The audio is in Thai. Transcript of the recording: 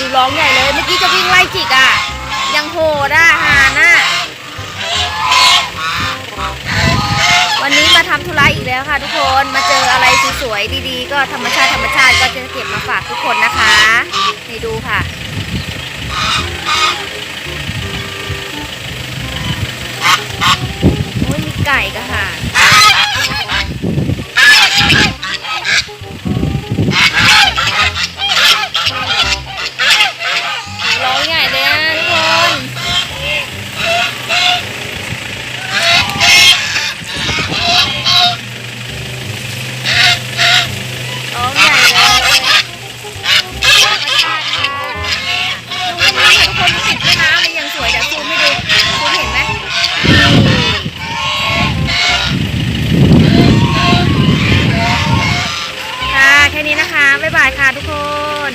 ดูร้องใหญ่เลย เมื่อกี้จะวิ่งไล่จิกอะ ยังโหดอะหาน่ะวันนี้มาทำธุระอีกแล้วค่ะทุกคน มาเจออะไรสวยๆดีๆ ก็ธรรมชาติธรรมชาติก็จะเก็บมาฝากทุกคนนะคะให้ดูค่ะโอ้ยมีไก่กะค่ะายค่ะทุกคน